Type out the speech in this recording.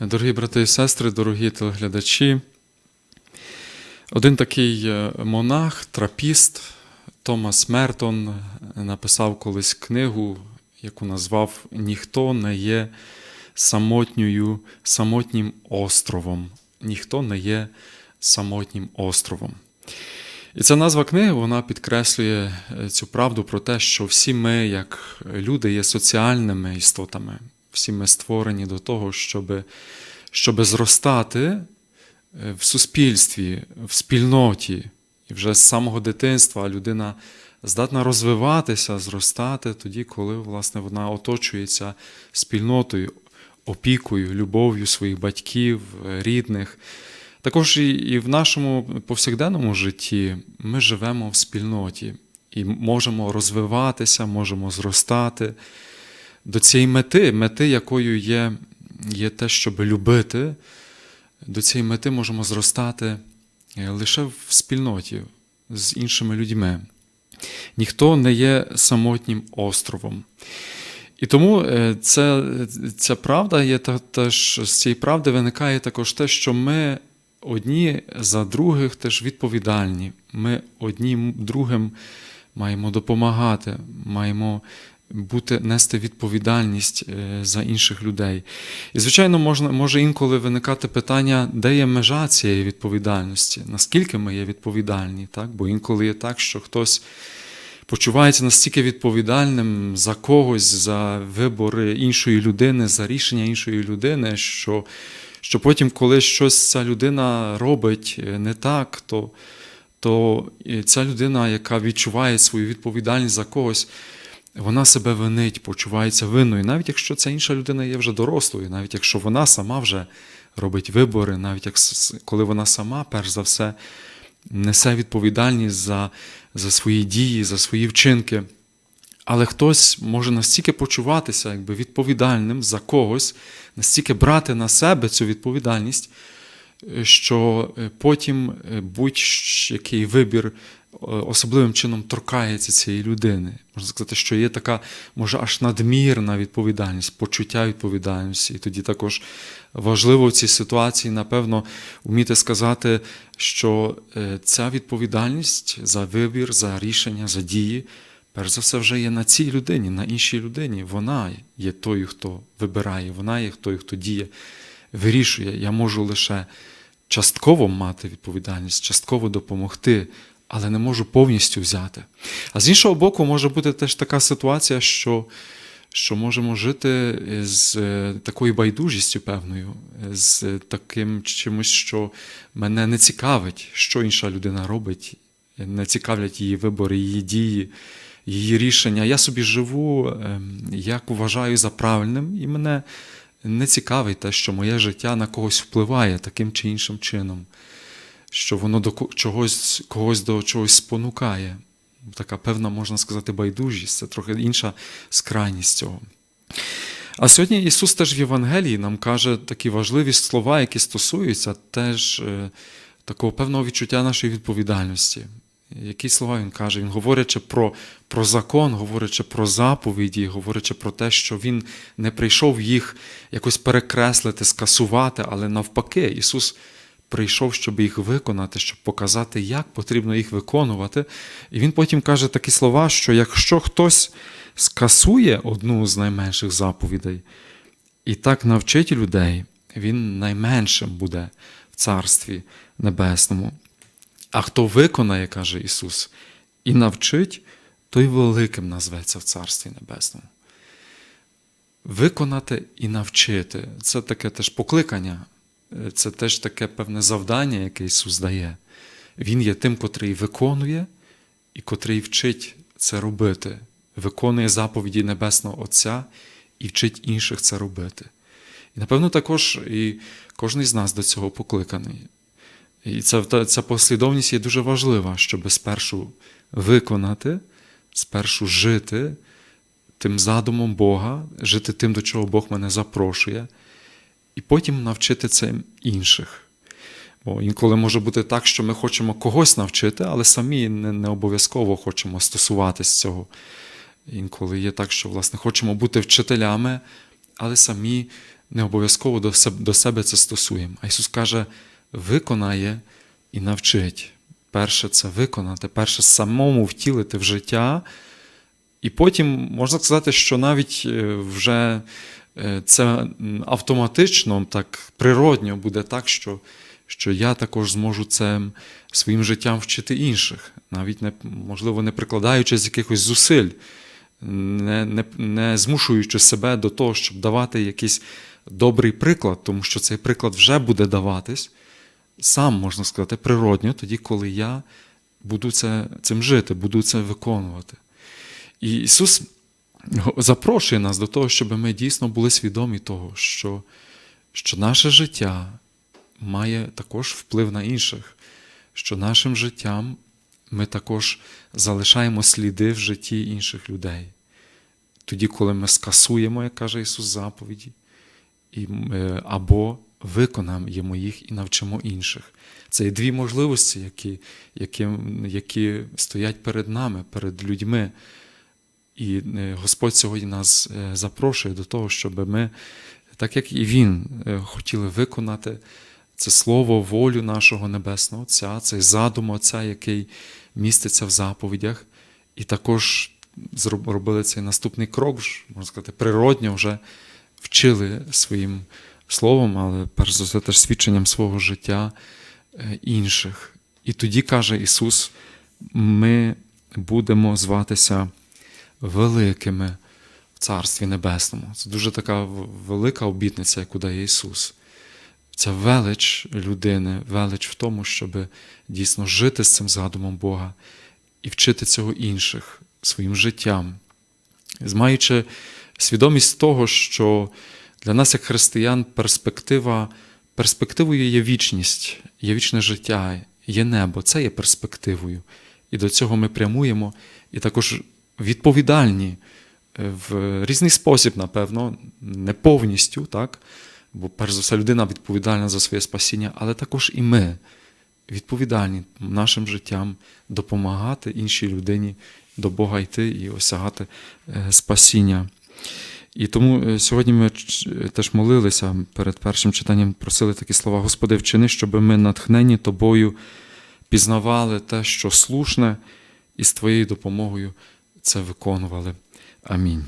Дорогі брати і сестри, дорогі телеглядачі, один такий е, монах, трапіст Томас Мертон написав колись книгу, яку назвав Ніхто не є самотньою, самотнім островом. Ніхто не є самотнім островом. І ця назва книги вона підкреслює е, цю правду про те, що всі ми, як люди, є соціальними істотами. Всі ми створені до того, щоб, щоб зростати е, в суспільстві, в спільноті. І вже з самого дитинства людина здатна розвиватися, зростати тоді, коли власне, вона оточується спільнотою, опікою, любов'ю своїх батьків, рідних. Також і в нашому повсякденному житті ми живемо в спільноті і можемо розвиватися, можемо зростати до цієї мети, мети, якою є, є те, щоб любити, до цієї мети можемо зростати е, лише в спільноті з іншими людьми. Ніхто не є самотнім островом. І тому е, це, ця правда є теж з цієї правди виникає також те, що ми одні за других теж відповідальні. Ми одні другим маємо допомагати, маємо бути нести відповідальність е, за інших людей. І, звичайно, можна, може інколи виникати питання, де є межа цієї відповідальності, наскільки ми є відповідальні. Так? Бо інколи є так, що хтось почувається настільки відповідальним за когось, за вибори іншої людини, за рішення іншої людини, що, що потім, коли щось ця людина робить е, не так, то, то ця людина, яка відчуває свою відповідальність за когось, вона себе винить, почувається винною, навіть якщо ця інша людина є вже дорослою, навіть якщо вона сама вже робить вибори, навіть як коли вона сама, перш за все, несе відповідальність за, за свої дії, за свої вчинки. Але хтось може настільки почуватися якби відповідальним за когось, настільки брати на себе цю відповідальність, що потім будь-який вибір особливим чином торкається цієї людини. Можна сказати, що є така, може, аж надмірна відповідальність, почуття відповідальності. І тоді також важливо в цій ситуації, напевно, вміти сказати, що ця відповідальність за вибір, за рішення, за дії. Перш за все, вже є на цій людині, на іншій людині. Вона є той, хто вибирає, вона є той, хто діє, вирішує. Я можу лише частково мати відповідальність, частково допомогти, але не можу повністю взяти. А з іншого боку, може бути теж така ситуація, що що можемо жити з такою байдужістю певною, з таким чимось, що мене не цікавить, що інша людина робить, не цікавлять її вибори, її дії, її рішення. Я собі живу, як вважаю за правильним, і мене не цікавить те, що моє життя на когось впливає таким чи іншим чином що воно до чогось, когось до чогось спонукає. Така певна, можна сказати, байдужість, це трохи інша скрайність цього. А сьогодні Ісус теж в Євангелії нам каже такі важливі слова, які стосуються теж такого певного відчуття нашої відповідальності. Які слова Він каже? Він говорячи про про закон, говорячи про заповіді, говорячи про те, що Він не прийшов їх якось перекреслити, скасувати, але навпаки, Ісус прийшов, щоб їх виконати, щоб показати, як потрібно їх виконувати. І він потім каже такі слова, що якщо хтось скасує одну з найменших заповідей і так навчить людей, він найменшим буде в Царстві Небесному. А хто виконає, каже Ісус, і навчить, той великим назветься в Царстві Небесному. Виконати і навчити це таке теж покликання це теж таке певне завдання, яке Ісус дає. Він є тим, котрий виконує і котрий вчить це робити, виконує заповіді Небесного Отця і вчить інших це робити. І, напевно, також і кожен з нас до цього покликаний. І ця, ця послідовність є дуже важлива, щоб спершу виконати, спершу жити тим задумом Бога, жити тим, до чого Бог мене запрошує і потім навчити це інших. Бо інколи може бути так, що ми хочемо когось навчити, але самі не, не обов'язково хочемо стосуватись цього. Інколи є так, що власне хочемо бути вчителями, але самі не обов'язково до себе, до себе це стосуємо. А Ісус каже, виконає і навчить. Перше це виконати, перше самому втілити в життя. І потім можна сказати, що навіть е, вже це автоматично, так природньо буде так, що, що я також зможу це своїм життям вчити інших, навіть не, можливо, не прикладаючи з якихось зусиль, не, не, не змушуючи себе до того, щоб давати якийсь добрий приклад, тому що цей приклад вже буде даватись сам, можна сказати, природньо, тоді, коли я буду це, цим жити, буду це виконувати. І Ісус запрошує нас до того, щоб ми дійсно були свідомі того, що, що наше життя має також вплив на інших, що нашим життям ми також залишаємо сліди в житті інших людей. Тоді, коли ми скасуємо, як каже Ісус, заповіді, і, е, або виконаємо їх і навчимо інших. Це є дві можливості, які, які, які стоять перед нами, перед людьми. І е, Господь сьогодні нас е, запрошує до того, щоб ми, так як і Він, е, хотіли виконати це слово, волю нашого Небесного Отця, цей задум Отця, який міститься в заповідях, і також зроб- робили цей наступний крок, можна сказати, природньо вже вчили своїм словом, але перш за все теж свідченням свого життя інших. І тоді каже Ісус, ми будемо зватися великими в Царстві Небесному. Це дуже така велика обітниця, яку дає Ісус. Це велич людини, велич в тому, щоб дійсно жити з цим задумом Бога і вчити цього інших своїм життям, маючи свідомість того, що для нас, як християн, перспектива, перспективою є вічність, є вічне життя, є небо, це є перспективою. І до цього ми прямуємо, і також відповідальні е, в різний спосіб, напевно, не повністю, так? бо перш за все людина відповідальна за своє спасіння, але також і ми відповідальні нашим життям допомагати іншій людині до Бога йти і осягати е, спасіння. І тому е, сьогодні ми теж молилися перед першим читанням, просили такі слова: Господи, вчини, щоб ми натхнені Тобою пізнавали те, що слушне, і з Твоєю допомогою це виконували. Амінь.